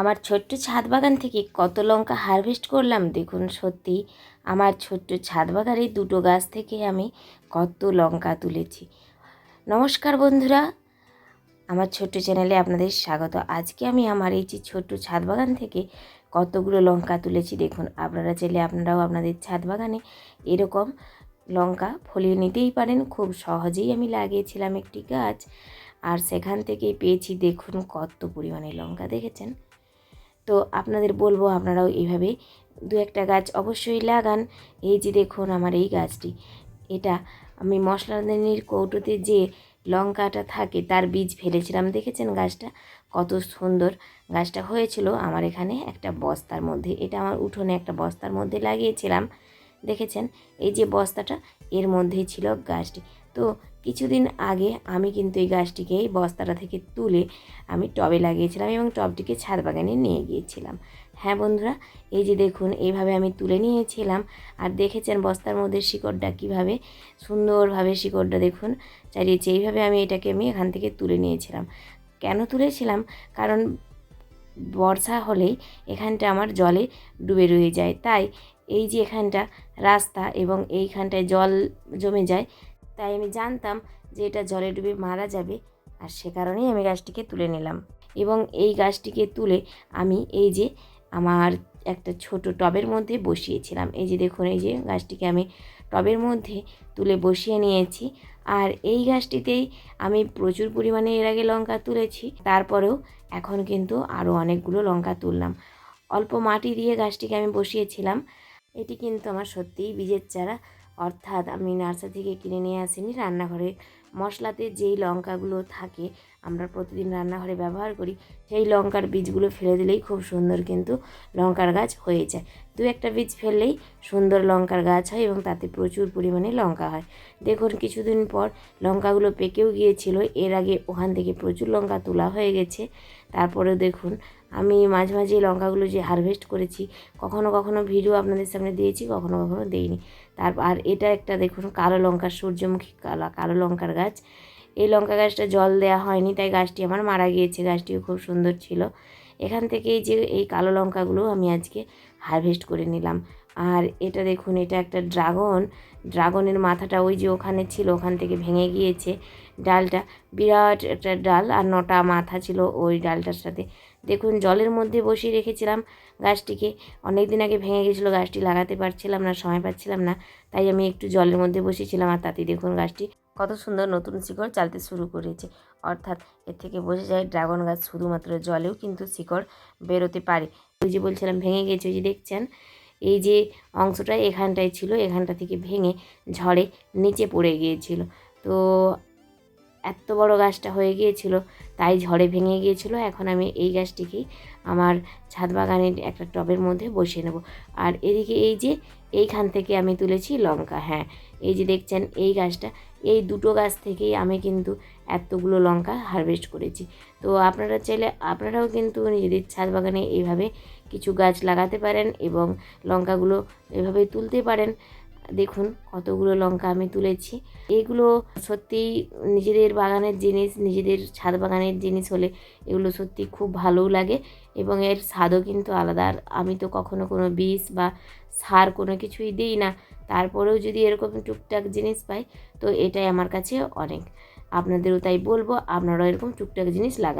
আমার ছোট্ট ছাদ বাগান থেকে কত লঙ্কা হারভেস্ট করলাম দেখুন সত্যি, আমার ছোট্ট ছাদ বাগানের দুটো গাছ থেকে আমি কত লঙ্কা তুলেছি। নমস্কার বন্ধুরা, আমার ছোট্ট চ্যানেলে আপনাদের স্বাগত। আজকে আমি আমার এই যে ছোট্ট ছাদ বাগান থেকে কতগুলো লঙ্কা তুলেছি দেখুন, আপনারা চাইলে আপনারাও আপনাদের ছাদ বাগানে এরকম লঙ্কা ফলিয়ে নিতেই পারেন। খুব সহজেই আমি লাগিয়েছিলাম একটি গাছ, আর সেখান থেকেই পেয়েছি দেখুন কত পরিমাণে লঙ্কা, দেখেছেন? তো আপনাদের বলব আপনারাও এইভাবে দু একটা গাছ অবশ্যই লাগান। এই যে দেখুন আমার এই গাছটি। এটা আমি মশলাদানির কৌটোতে যে লঙ্কাটা থাকে তার বীজ ফেলেছিলাম, দেখেছেন গাছটা? কত সুন্দর গাছটা হয়েছিল আমার এখানে একটা বস্তার মধ্যে। এটা আমার উঠোনে একটা বস্তার মধ্যে লাগিয়েছিলাম, দেখেছেন? এই যে বস্তাটা এর মধ্যেই ছিল গাছটি। তো কিছুদিন আগে আমি কিন্তু এই গাছটিকে এই বস্তাটা থেকে তুলে আমি টবে লাগিয়েছিলাম এবং টবটিকে ছাদ বাগানে নিয়ে গিয়েছিলাম। হ্যাঁ বন্ধুরা, এই যে দেখুন, এইভাবে আমি তুলে নিয়েছিলাম। আর দেখেছেন বস্তার মধ্যে শিকড়টা কীভাবে সুন্দরভাবে শিকড়টা দেখুন চালিয়েছে এইভাবে আমি এটাকে আমি এখান থেকে তুলে নিয়েছিলাম। কেন তুলেছিলাম? কারণ বর্ষা হলেই এখানটা আমার জলে ডুবে রয়ে যায়। তাই এই যে এখানটা রাস্তা এবং এইখানটায় জল জমে যায় তাই আমি জানতাম যে এটা জলে ডুবে মারা যাবে আর সে কারণেই আমি গাছটিকে তুলে নিলাম। এবং এই গাছটিকে তুলে আমি এই যে আমার একটা ছোট টবের মধ্যে বসিয়েছিলাম। এই যে দেখুন, এই যে গাছটিকে আমি টবের মধ্যে তুলে বসিয়ে নিয়েছি। আর এই গাছটিতেই আমি প্রচুর পরিমাণে এর আগে লঙ্কা তুলেছি। তারপরেও এখন কিন্তু আরও অনেকগুলো লঙ্কা তুললাম। অল্প মাটি দিয়ে গাছটিকে আমি বসিয়েছিলাম। এটি কিন্তু আমার সত্যিই বীজের চারা। অর্থাৎ আমি নার্সারি থেকে কিনে নিয়ে আসিনি রান্নাঘরে মশলাতে যেই লঙ্কাগুলো থাকে, আমরা প্রতিদিন রান্নাঘরে ব্যবহার করি, সেই লঙ্কার বীজগুলো ফেলে দিলেই খুব সুন্দর কিন্তু লঙ্কার গাছ হয়ে যায়। দু একটা বীজ ফেললেই সুন্দর লঙ্কার গাছ হয় এবং তাতে প্রচুর পরিমাণে লঙ্কা হয়। দেখুন, কিছুদিন পর লঙ্কাগুলো পেকেও গিয়েছিল, এর আগে ওখান থেকে প্রচুর লঙ্কা তোলা হয়ে গেছে। তারপরে দেখুন, আমি মাঝে মাঝে লঙ্কাগুলো যে হারভেস্ট করেছি, কখনো কখনো ভিডিও আপনাদের সামনে দিয়েছি, কখনো কখনো দেইনি। তারপর আর এটা একটা দেখুন, কালো লঙ্কার সূর্যমুখী কালা, কালো লঙ্কার গাছ। এই লঙ্কা গাছটা জল দেওয়া হয়নি, তাই গাছটি আমার মারা গিয়েছে। গাছটিও খুব সুন্দর ছিল। এখান থেকেই যে এই কালো লঙ্কাগুলো আমি আজকে হারভেস্ট করে নিলাম। আর এটা দেখুন, এটা একটা ড্রাগন। ড্রাগনের মাথাটা ওই যে ওখানে ছিল, ওখান থেকে ভেঙে গিয়েছে ডালটা। বিরাট একটা ডাল আর নটা মাথা ছিল ওই ডালটার সাথে। দেখুন, জলের মধ্যে বসিয়ে রেখেছিলাম গাছটিকে। অনেক দিন আগে ভেঙে গেছিল গাছটি লাগাতে পারছিলাম না, সময় পাচ্ছিলাম না। তাই আমি একটু জলের মধ্যে বসেছিলাম আর তাতে দেখুন গাছটি কত সুন্দর নতুন শিকড় চালতে শুরু করেছে। অর্থাৎ এর থেকে বোঝা যায় ড্রাগন গাছ শুধুমাত্র জলেও কিন্তু শিকড় বেরোতে পারে। ওই যে বলছিলাম, ভেঙে গেছে ওই যে দেখছেন? এই যে অংশটা এখানটায় ছিল এখানটা থেকে ভেঙে ঝড়ে নিচে পড়ে গিয়েছিল। তো এত বড় গাছটা হয়ে গিয়েছিল, তাই ঝড়ে ভেঙে গিয়েছিল। এখন আমি এই গাছটিকেই আমার ছাদ বাগানের একটা টবের মধ্যে বসিয়ে নেব। আর এদিকে এই যে, এইখান থেকে আমি তুলেছি লঙ্কা হ্যাঁ। এই যে দেখছেন, এই গাছটা, এই দুটো গাছ থেকেই আমি কিন্তু এতগুলো লঙ্কা হারভেস্ট করেছি। তো আপনারা চাইলে, আপনারাও কিন্তু নিজেদের ছাদ বাগানে এইভাবে কিছু গাছ লাগাতে পারেন এবং লঙ্কাগুলো এভাবে তুলতে পারেন। দেখুন কতগুলো লঙ্কা আমি তুলেছি। এগুলো সত্যিই নিজেদের বাগানের জিনিস, নিজেদের ছাদ বাগানের জিনিস হলে এগুলো সত্যি খুব ভালোও লাগে এবং এর স্বাদও কিন্তু আলাদা। আমি তো কখনো কোনো বিষ বা সার কোনো কিছুই দিই না, তারপরেও যদি এরকম টুকটাক জিনিস পাই, তো এটাই আমার কাছে অনেক। আপনাদেরও তাই বলব, আপনারাও এরকম টুকটাক জিনিস লাগান।